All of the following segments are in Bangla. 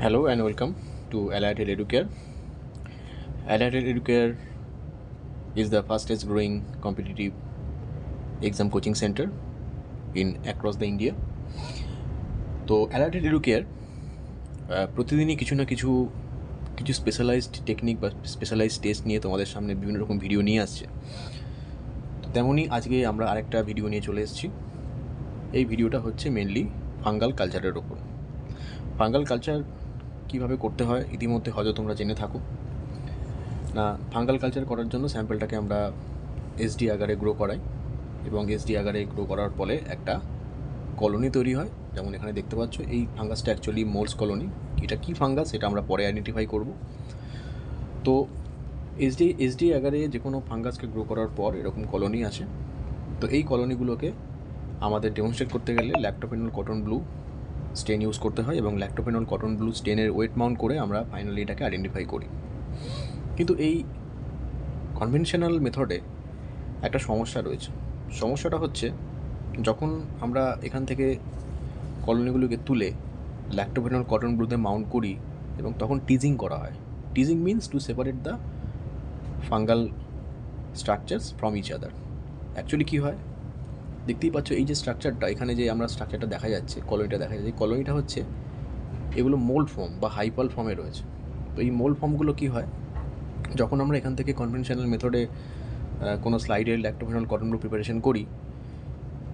Hello and welcome to Allied Educare. Allied Educare is the fastest growing competitive exam coaching center in across the. তো অ্যালার্টেড এডুকেয়ার প্রতিদিনই কিছু না কিছু কিছু স্পেশালাইজড টেকনিক বা স্পেশালাইজড টেস্ট নিয়ে তোমাদের সামনে বিভিন্ন রকম ভিডিও নিয়ে আসছে তো তেমনই আজকে আমরা আরেকটা ভিডিও নিয়ে চলে এসেছি এই ভিডিওটা হচ্ছে মেনলি ফাঙ্গাল কালচারের ওপর ফাঙ্গাল কালচার কীভাবে করতে হয়, ইতিমধ্যে হয়তো তোমরা জেনে থাকো। না ফাঙ্গাল কালচার করার জন্য স্যাম্পেলটাকে আমরা এসডি আগারে গ্রো করাই এবং এসডি আগারে গ্রো করার ফলে একটা কলোনি তৈরি হয়। যেমন এখানে দেখতে পাচ্ছ, এই ফাঙ্গাসটা অ্যাকচুয়ালি মোলস কলোনি এটা কী ফাঙ্গাস এটা আমরা পরে আইডেন্টিফাই করব। তো এসডি এসডি আগারে যে কোনো ফাঙ্গাসকে গ্রো করার পর এরকম কলোনি আসে। তো এই কলোনিগুলোকে আমাদের ডেমনস্ট্রেট করতে গেলে lactophenol cotton blue stain use করতে হয় এবং ল্যাক্টোপেনল কটন ব্লু স্টেনের ওয়েট মাউন্ট করে আমরা ফাইনালি এটাকে আইডেন্টিফাই করি। কিন্তু এই কনভেনশনাল মেথডে একটা সমস্যা রয়েছে। সমস্যাটা হচ্ছে, যখন আমরা এখান থেকে কলোনিগুলোকে তুলে ল্যাক্টোপেনল কটন ব্লুতে মাউন্ট করি এবং তখন টিজিং করা হয়। Teasing means to separate the fungal structures from each other actually কী হয়? দেখতেই পাচ্ছ এই যে স্ট্রাকচারটা এখানে যে আমরা স্ট্রাকচারটা দেখা যাচ্ছে কলোনিটা দেখা যাচ্ছে কলোনিটা হচ্ছে এগুলো মোল্ড ফর্ম বা হাইপাল ফর্মে রয়েছে। তো এই মোল্ড ফর্মগুলো কী হয়? যখন আমরা এখান থেকে কনভেনশনাল মেথডে কোনো স্লাইডের ল্যাক্টোফেনল কটন প্রিপারেশন করি,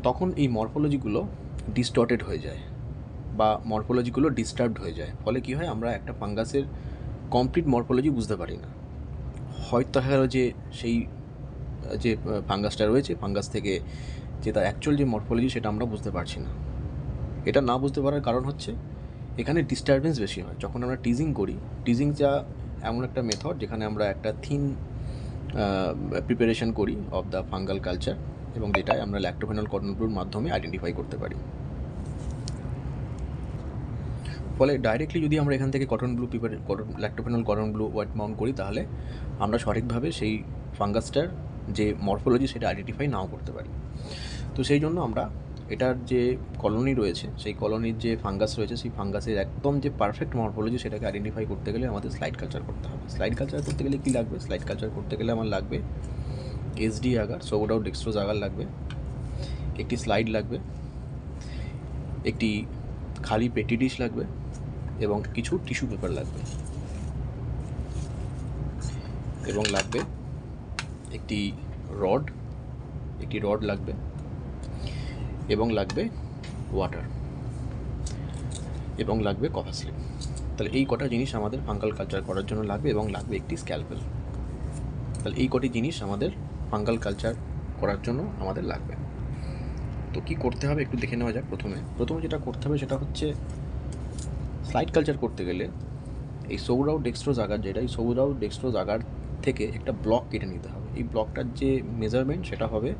তখন এই মরফোলজিগুলো ডিস্টর্টেড হয়ে যায় বা মরফোলজিগুলো ডিস্টার্বড হয়ে যায়। ফলে কী হয়? আমরা একটা ফাঙ্গাসের কমপ্লিট মরফোলজি বুঝতে পারি না। হয়তো দেখা গেল যে সেই, যে ফাঙ্গাসটা রয়েছে, ফাঙ্গাস থেকে যে তার অ্যাকচুয়াল যে মরফোলজি সেটা আমরা বুঝতে পারছি না। এটা না বুঝতে পারার কারণ হচ্ছে, এখানে ডিস্টারবেন্স বেশি হয়। যখন আমরা টিজিং করি টিজিং যা এমন একটা মেথড যেখানে আমরা একটা থিন প্রিপারেশন করি অফ দ্য ফাঙ্গাল কালচার এবং যেটাই আমরা ল্যাক্টোফেনল কটন ব্লুর মাধ্যমে আইডেন্টিফাই করতে পারি। ফলে ডাইরেক্টলি যদি আমরা এখান থেকে cotton blue prepare cotton lactophenol cotton blue wet mount করি, তাহলে আমরা সঠিকভাবে সেই ফাঙ্গাসটার যে মরফোলজি সেটা আইডেন্টিফাই নাও করতে পারি। তো সেই জন্য আমরা এটার যে কলোনি রয়েছে, সেই কলোনির যে ফাঙ্গাস রয়েছে, সেই ফাঙ্গাসের একদম যে পারফেক্ট মরফোলজি সেটাকে আইডেন্টিফাই করতে গেলে আমাদের স্লাইড কালচার করতে হবে। স্লাইড কালচার করতে গেলে কী লাগবে? স্লাইড কালচার করতে গেলে আমার লাগবে SD agar Sabouraud dextrose agar লাগবে, একটি স্লাইড লাগবে, একটি খালি পেটি ডিশ লাগবে এবং কিছু টিস্যু পেপার লাগবে। এবং লাগবে একটি রড একটি রড লাগবে এবং লাগবে ওয়াটার এবং লাগবে কফা স্লিপ। তাহলে এই কটা জিনিস আমাদের ফাঙ্গাল কালচার করার জন্য লাগবে এবং লাগবে একটি স্ক্যালপেল তাহলে এই কটি জিনিস আমাদের ফাঙ্গাল কালচার করার জন্য আমাদের লাগবে। তো কি করতে হবে একটু দেখে নেওয়া যাক প্রথমে। প্রথমে যেটা করতে হবে সেটা হচ্ছে স্লাইড কালচার করতে গেলে এই সৌরাও ডেক্সট্রোজ আগার যেটা, এই সৌরাও ডেক্সট্রোজ আগার থেকে একটা ব্লক কেটে নিতে হবে। এই ব্লকটার যে মেজারমেন্ট সেটা হবে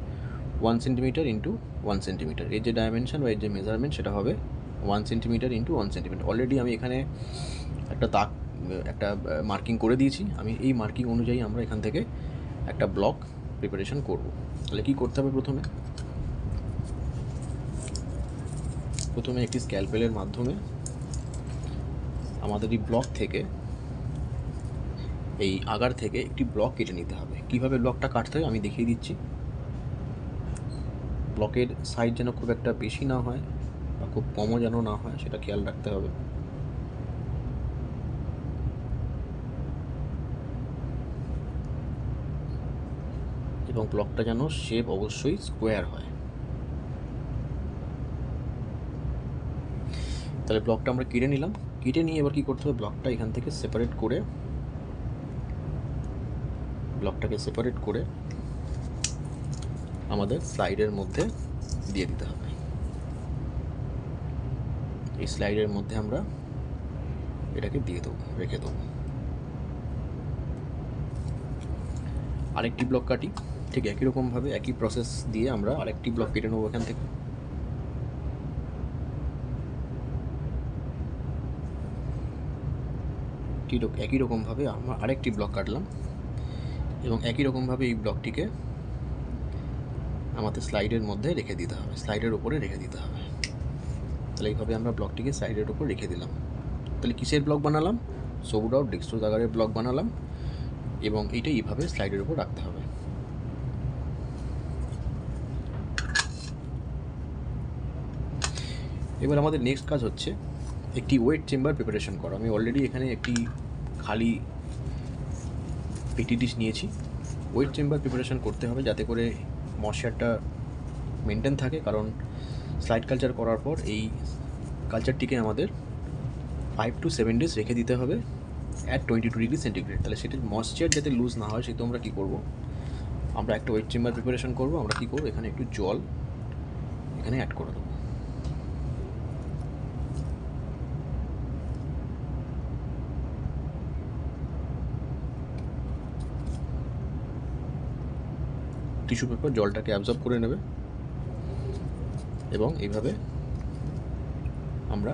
one centimetre into one centimetre এর যে ডাইমেনশন বা এর যে মেজারমেন্ট সেটা হবে one centimetre into one centimetre already আমি এখানে একটা তাক, একটা মার্কিং করে দিয়েছি। আমি এই মার্কিং অনুযায়ী আমরা এখান থেকে একটা ব্লক প্রিপারেশন করব। তাহলে কী করতে হবে প্রথমে? প্রথমে একটি স্ক্যালপেলের মাধ্যমে আমাদের এই ব্লক থেকে এই আগার থেকে একটি ব্লক কেটে নিতে হবে। কীভাবে ব্লকটা কাটতে হয় আমি দেখিয়ে দিচ্ছি। ব্লকের সাইজ যেন খুব একটা বেশি না হয় বা খুব কমও যেন না হয়, সেটা খেয়াল রাখতে হবে। এবং ব্লকটা যেন শেপ অবশ্যই স্কোয়ার হয়। তাহলে ব্লকটা আমরা কেটে নিলাম। কেটে নিয়ে এবার কী করতে হবে? ব্লকটা এখান থেকে সেপারেট করে ব্লকটাকে সেপারেট করে আমাদের স্লাইডের মধ্যে দিয়ে দিতে হবে। এই স্লাইডের মধ্যে আমরা এটাকে দিয়ে দেবো, রেখে দেবো। আরেকটি ব্লক কাটি, ঠিক একই রকমভাবে একই প্রসেস দিয়ে আমরা আরেকটি ব্লক কেটে নেব এখান থেকে। ঠিক একই রকমভাবে আমরা আরেকটি ব্লক কাটলাম। এবং একই রকমভাবে এই ব্লকটিকে আমাদের স্লাইডের মধ্যে রেখে দিতে হবে। স্লাইডের উপরে রেখে দিতে হবে। তাহলে এইভাবে আমরা ব্লকটিকে স্লাইডের উপর রেখে দিলাম। তাহলে কিসের ব্লক বানালাম? সবুজ আউট ডেক্সট্রোজ আকারের ব্লক বানালাম এবং এইটা এইভাবে স্লাইডের উপর রাখতে হবে। এবার আমাদের নেক্সট কাজ হচ্ছে একটি ওয়েট চেম্বার প্রিপারেশন করা। আমি অলরেডি এখানে একটি খালি পেটি ডিশ নিয়েছি। ওয়েট চেম্বার প্রিপারেশান করতে হবে যাতে করে ময়শ্চারটা মেনটেন থাকে, কারণ স্লাইড কালচার করার পর এই কালচারটিকে আমাদের ফাইভ টু সেভেন ডেজ রেখে দিতে হবে at twenty two degree centigrade তাহলে সেটা ময়শ্চার যাতে লুজ না হয়, সেহেতু আমরা কী করব? আমরা একটা ওয়েট চেম্বার প্রিপারেশন করব, আমরা কী করব? এখানে একটু জল এখানে অ্যাড করে দেবো। টিস্যু পেপার, জলটাকে অ্যাবজর্ব করে নেবে এবং এইভাবে আমরা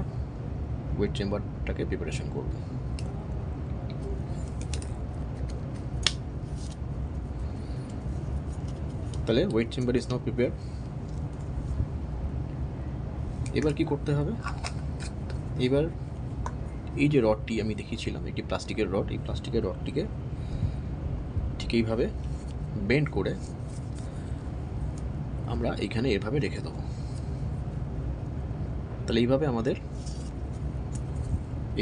ওয়েট চেম্বারটাকে প্রিপারেশন করব। তাহলে wet chamber is now prepare এবার কি করতে হবে? এবার এই যে রডটি আমি দেখিয়েছিলাম, একটি প্লাস্টিকের রড এই প্লাস্টিকের রডটিকে ঠিক এইভাবে বেন্ড করে আমরা এইখানে এভাবে রেখে দেবো। তাহলে এইভাবে আমাদের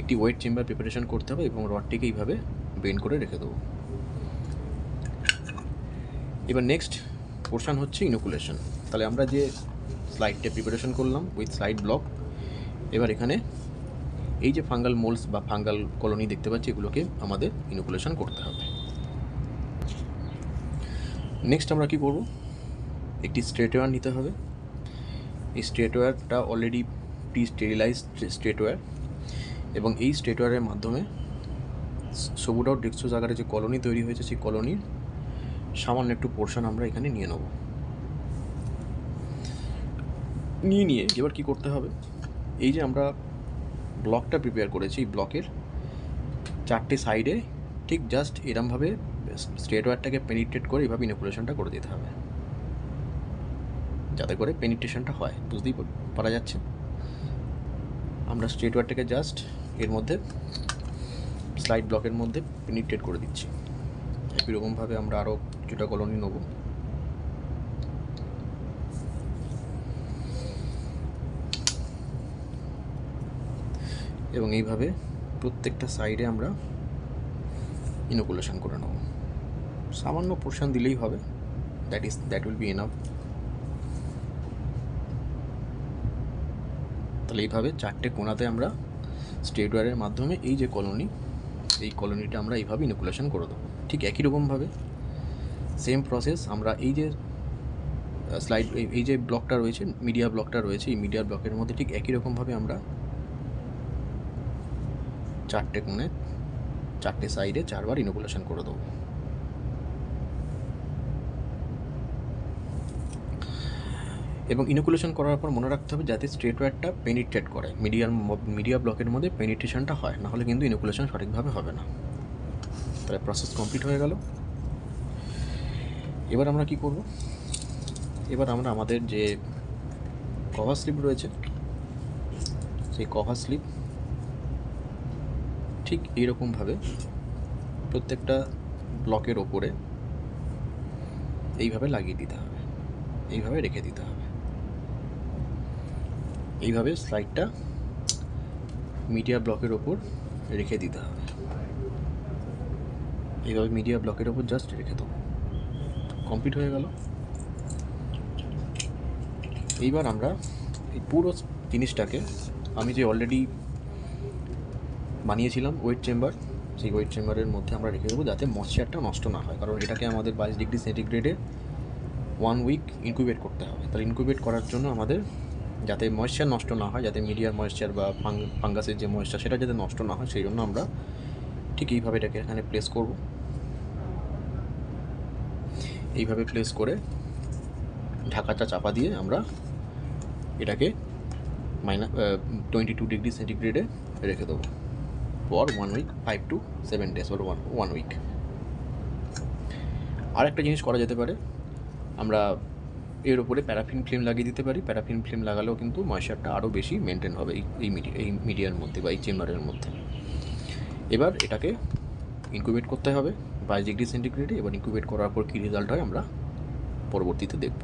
একটি ওয়েট চেম্বার প্রিপারেশন করতে হবে এবং রডটিকে এইভাবে বেন্ড করে রেখে দেবো। এবার নেক্সট পোর্শন হচ্ছে ইনোকুলেশন তাহলে আমরা যে স্লাইডটা প্রিপারেশন করলাম উইথ স্লাইড ব্লক এবার এখানে এই যে ফাঙ্গাল মোলস বা ফাঙ্গাল কলোনি দেখতে পাচ্ছি, এগুলোকে আমাদের ইনোকুলেশন করতে হবে। নেক্সট আমরা কি করব? একটি স্ট্রেটওয়্যার নিতে হবে। এই স্ট্রেটওয়্যারটা already pre sterilized straight wire এবং এই স্ট্রেটওয়্যারের মাধ্যমে সবুটাও ডেক্সোজ আকারে যে কলোনি তৈরি হয়েছে, সেই কলোনির সামান্য একটু পোর্শন আমরা এখানে নিয়ে নেব। নিয়ে নিয়ে এবার কি করতে হবে? এই যে আমরা ব্লকটা প্রিপেয়ার করেছি, এই ব্লকের চারটে সাইডে ঠিক জাস্ট এরমভাবে স্ট্রেটওয়্যারটাকে পেনিট্রেট করে এইভাবে ইনোকুলেশনটা করে দিতে হবে। যাতে করে পেনিট্রেশনটা হয়, বুঝতেই পারা যাচ্ছে। আমরা স্ট্রেট ওয়ারটাকে জাস্ট এর মধ্যে স্লাইড ব্লকের মধ্যে পেনিট্রেট করে দিচ্ছি। একই রকমভাবে আমরা আরও কিছুটা কলোনি নেব। এবং এইভাবে প্রত্যেকটা সাইডে আমরা ইনোকুলেশন করে নেব। সামান্য পোর্শন দিলেই হবে। That is that will be enough তাহলে এইভাবে চারটে কোণাতে আমরা স্টেটওয়ারের মাধ্যমে এই যে কলোনি এই কলোনিটা আমরা এইভাবে ইনোকুলেশন করে দেবো। ঠিক একই রকমভাবে সেম প্রসেস আমরা এই যে স্লাইড এই যে ব্লকটা রয়েছে মিডিয়া ব্লকটা রয়েছে, এই মিডিয়া ব্লকের মধ্যে ঠিক একই রকমভাবে আমরা চারটে কোণে, চারটে সাইডে চারবার ইনোকুলেশন করে দেবো। এবং ইনোকুলেশন করার পর মনে রাখতে হবে যাতে স্ট্রেট ওয়্যারটা পেনিট্রেট করে মিডিয়ার মিডিয়া ব্লকের মধ্যে পেনিট্রেশনটা হয়, নাহলে কিন্তু ইনোকুলেশন সঠিকভাবে হবে না। তাহলে প্রসেস কমপ্লিট হয়ে গেল। এবার আমরা কি করব? এবার আমরা আমাদের যে কভার স্লিপ রয়েছে, সেই কভার স্লিপ ঠিক এইরকমভাবে প্রত্যেকটা ব্লকের ওপরে এইভাবে লাগিয়ে দিতে হবে। এইভাবে রেখে দিতে হবে। এইভাবে স্লাইডটা মিডিয়া ব্লকের ওপর রেখে দিতে হবে। এইভাবে মিডিয়া ব্লকের ওপর জাস্ট রেখে দেবো। কমপ্লিট হয়ে গেল। এইবার আমরা এই পুরো জিনিসটাকে আমি যে অলরেডি বানিয়েছিলাম ওয়েট চেম্বার সেই ওয়েট চেম্বারের মধ্যে আমরা রেখে দেবো যাতে মশ্চারটা নষ্ট না হয়। কারণ এটাকে আমাদের বাইশ ডিগ্রি সেন্টিগ্রেডে ওয়ান উইক ইনকিউবেট করতে হবে। তাহলে ইনকিউবেট করার জন্য আমাদের যাতে ময়েশ্চার নষ্ট না হয়, যাতে মিডিয়ার ময়েশ্চার বা ফাঙ্গাসের যে ময়েশ্চার সেটা যাতে নষ্ট না হয়, সেই জন্য আমরা ঠিক এইভাবে এটাকে এখানে প্লেস করব। এইভাবে প্লেস করে ঢাকাটা চাপা দিয়ে আমরা এটাকে মাইনাস টোয়েন্টি টু ডিগ্রি সেন্টিগ্রেডে রেখে দেবো। For one week five two seven days or one one week আর একটা জিনিস করা যেতে পারে, আমরা এর উপরে প্যারাফিন ফিল্ম লাগিয়ে দিতে পারি। প্যারাফিন ফিল্ম লাগালেও কিন্তু ময়েশ্চারটা আরও বেশি মেনটেন হবে এই এই মিডিয়ার মধ্যে বা এই চেম্বারের মধ্যে। এবার এটাকে ইনকিউবেট করতে হবে বাইশ ডিগ্রি সেন্টিগ্রেডে। এবার ইনকিউবেট করার পর কী রেজাল্ট হয় আমরা পরবর্তীতে দেখব।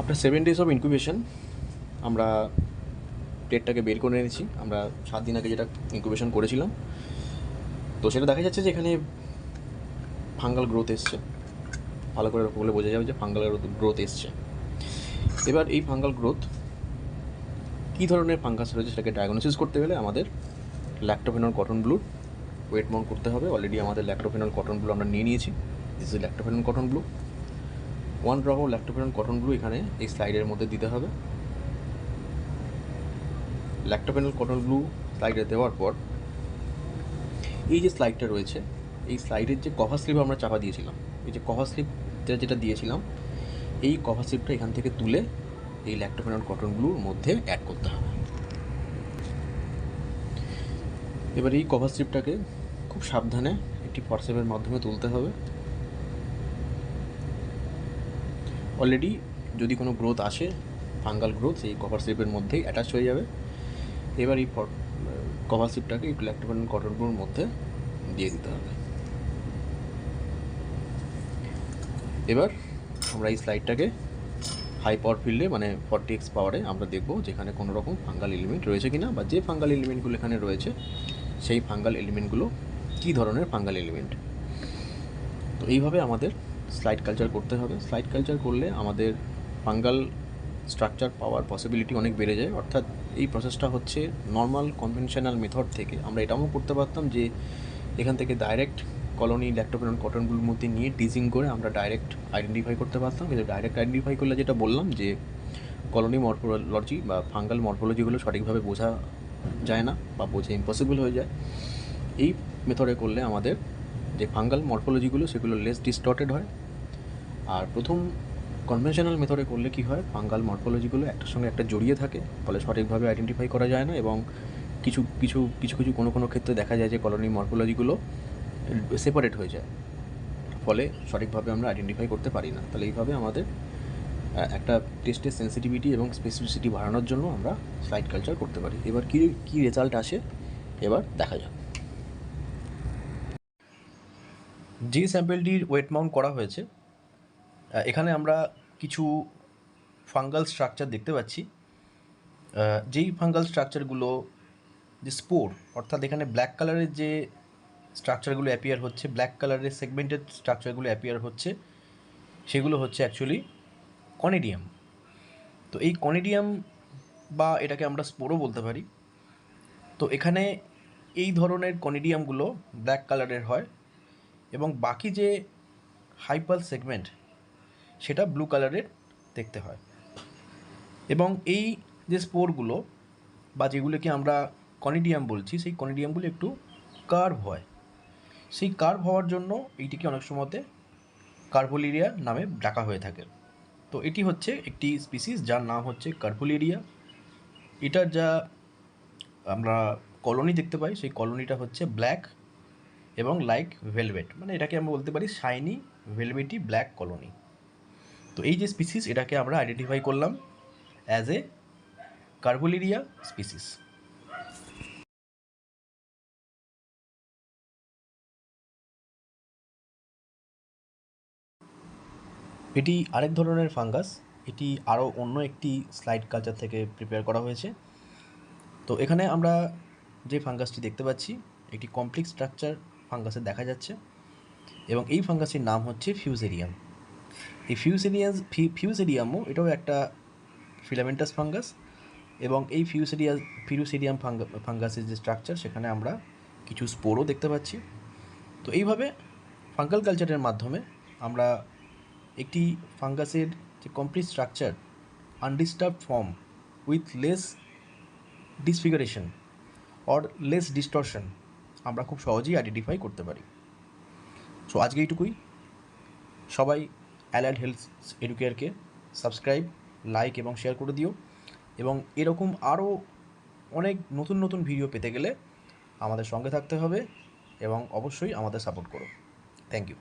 After seven days of incubation আমরা প্লেটটাকে বের করে এনেছি। আমরা সাত দিন আগে যেটা ইনকিউবেশন করেছিলাম। তো সেটা দেখা যাচ্ছে যে এখানে ফাঙ্গাল গ্রোথ এসছে। ভালো করে বলে বোঝা যাবে যে ফাঙ্গাল গ্রোথ এসছে। এবার এই ফাঙ্গাল গ্রোথ কী ধরনের ফাঙ্গাস রয়েছে সেটাকে ডায়াগনোসিস করতে গেলে আমাদের ল্যাক্টোফেনল কটন ব্লু ওয়েট মন করতে হবে। অলরেডি আমাদের ল্যাক্টোফেনল কটন ব্লু আমরা নিয়ে নিয়েছি। This is lactophenol cotton blue one drop of lactophenol cotton blue এখানে এই স্লাইডের মধ্যে দিতে হবে। ল্যাক্টোফেনল কটন ব্লু স্লাইডে দেওয়ার পর এই যে স্লাইডটা রয়েছে, এই স্লাইডের যে কভার স্লিপ আমরা চাপা দিয়েছিলাম এই যে কভার স্লিপটা যেটা দিয়েছিলাম, এই কভার স্লিপটা এখান থেকে তুলে এই ল্যাক্টোফেনল কটন ব্লুর মধ্যে অ্যাড করতে হবে। এবার এই কভার স্লিপটাকে খুব সাবধানে একটি ফরসেপের মাধ্যমে তুলতে হবে। অলরেডি যদি কোনো গ্রোথ আসে ফাঙ্গাল গ্রোথ এই কভার স্লিপের মধ্যেই অ্যাটাচ হয়ে যাবে। এবার এই কভার স্লিপটাকে একটু ল্যাক্টোফেনল কটন ব্লুর মধ্যে দিয়ে দিতে হবে। এবার আমরা এই স্লাইডটাকে হাই পাওয়ার ফিল্ডে মানে ফর্টি এক্স পাওয়ারে আমরা দেখব যেখানে কোনো রকম ফাঙ্গাল এলিমেন্ট রয়েছে কি না বা যে ফাঙ্গাল এলিমেন্টগুলো এখানে রয়েছে, সেই ফাঙ্গাল এলিমেন্টগুলো কী ধরনের ফাঙ্গাল এলিমেন্ট তো এইভাবে আমাদের স্লাইড কালচার করতে হবে। স্লাইড কালচার করলে আমাদের ফাঙ্গাল স্ট্রাকচার পাওয়ার পসিবিলিটি অনেক বেড়ে যায়। অর্থাৎ এই প্রসেসটা হচ্ছে নর্মাল কনভেনশনাল মেথড থেকে। আমরা এটাও করতে পারতাম যে এখান থেকে ডাইরেক্ট কলোনি ল্যাক্টোপেনন কটনগুলোর মধ্যে নিয়ে টিজিং করে আমরা ডাইরেক্ট আইডেন্টিফাই করতে পারতাম। কিন্তু ডাইরেক্ট আইডেন্টিফাই করলে যেটা বললাম যে, কলোনি মরফোলজি বা ফাঙ্গাল মরফোলজিগুলো সঠিকভাবে বোঝা যায় না বা বোঝা ইম্পসিবল হয়ে যায়। এই মেথডে করলে আমাদের যে ফাঙ্গাল মরফোলজিগুলো সেগুলো লেস ডিস্টর্টেড হয়। আর প্রথম কনভেনশনাল মেথডে করলে কি হয়? ফাঙ্গাল মরফোলজিগুলো একটার সঙ্গে একটা জড়িয়ে থাকে, ফলে সঠিকভাবে আইডেন্টিফাই করা যায় না এবং কিছু কিছু কিছু কিছু কোনো কোনো ক্ষেত্রে দেখা যায় যে, কলোনি মরফোলজিগুলো সেপারেট হয়ে যায়। ফলে সঠিকভাবে আমরা আইডেন্টিফাই করতে পারি না। তাহলে এইভাবে আমাদের একটা টেস্টের সেন্সিটিভিটি এবং স্পেসিফিসিটি বাড়ানোর জন্য আমরা স্লাইড কালচার করতে পারি। এবার কী কী রেজাল্ট আসে? এবার দেখা যাক। যে স্যাম্পেলটির ওয়েট মাউন্ট করা হয়েছে। এখানে আমরা কিছু ফাঙ্গাল স্ট্রাকচার দেখতে পাচ্ছি। যেই ফাঙ্গাল স্ট্রাকচারগুলো যে স্পোর অর্থাৎ এখানে ব্ল্যাক কালারের যে স্ট্রাকচারগুলো অ্যাপিয়ার হচ্ছে ব্ল্যাক কালারের সেগমেন্টেড স্ট্রাকচারগুলো অ্যাপিয়ার হচ্ছে, সেগুলো হচ্ছে অ্যাকচুয়ালি কনেডিয়াম তো এই কনেডিয়াম বা এটাকে আমরা স্পোরও বলতে পারি। তো এখানে এই ধরনের কনেডিয়ামগুলো ব্ল্যাক কালারের হয় এবং বাকি যে হাইপাল সেগমেন্ট সেটা ব্লু কালারের দেখতে হয়। এবং এই যে স্পোরগুলো বা যেগুলোকে আমরা কনিডিয়াম বলছি, সেই কনিডিয়ামগুলো একটু কার্ভ হয়। সেই কার্ভ হওয়ার জন্য এইটিকে অনেক সময়তে কার্বোলিরিয়া নামে ডাকা হয়ে থাকে। তো এটি হচ্ছে একটি স্পিসিস যার নাম হচ্ছে কার্বোলিরিয়া এটার যা আমরা কলোনি দেখতে পাই, সেই কলোনিটা হচ্ছে ব্ল্যাক এবং লাইক ভেলভেট মানে এটাকে আমরা বলতে পারি শাইনি ভেলভেটি ব্ল্যাক কলোনি তো এই যে স্পিসিস এটাকে আমরা আইডেন্টিফাই করলাম অ্যাজ এ কার্বোলিরিয়া স্পিসিস এটি আরেক ধরনের ফাঙ্গাস। এটি আরও অন্য একটি স্লাইড কালচার থেকে প্রিপেয়ার করা হয়েছে। তো এখানে আমরা যে ফাঙ্গাসটি দেখতে পাচ্ছি, একটি কমপ্লেক্স স্ট্রাকচার ফাঙ্গাসের দেখা যাচ্ছে এবং এই ফাঙ্গাসটির নাম হচ্ছে ফিউজেরিয়াম এই ফিউজেরিয়াস ফিউজেরিয়ামও এটাও একটা ফিলামেন্টাস ফাঙ্গাস এবং এই ফিউসেরিয়া ফিউসেরিয়াম ফাঙ্গাসের যে স্ট্রাকচার সেখানে আমরা কিছু স্পোরও দেখতে পাচ্ছি। তো এইভাবে ফাঙ্গাল কালচারের মাধ্যমে আমরা একটি ফাঙ্গাসের যে complete structure undisturbed form with less disfiguration or less distortion আমরা খুব সহজেই আইডেন্টিফাই করতে পারি। সো আজকে এইটুকুই। সবাই অ্যালার্ট হেলথ এডুকেয়ারকে সাবস্ক্রাইব লাইক এবং শেয়ার করে দিও। এবং এরকম আরও অনেক নতুন নতুন ভিডিও পেতে গেলে আমাদের সঙ্গে থাকতে হবে এবং অবশ্যই আমাদের সাপোর্ট করো। Thank you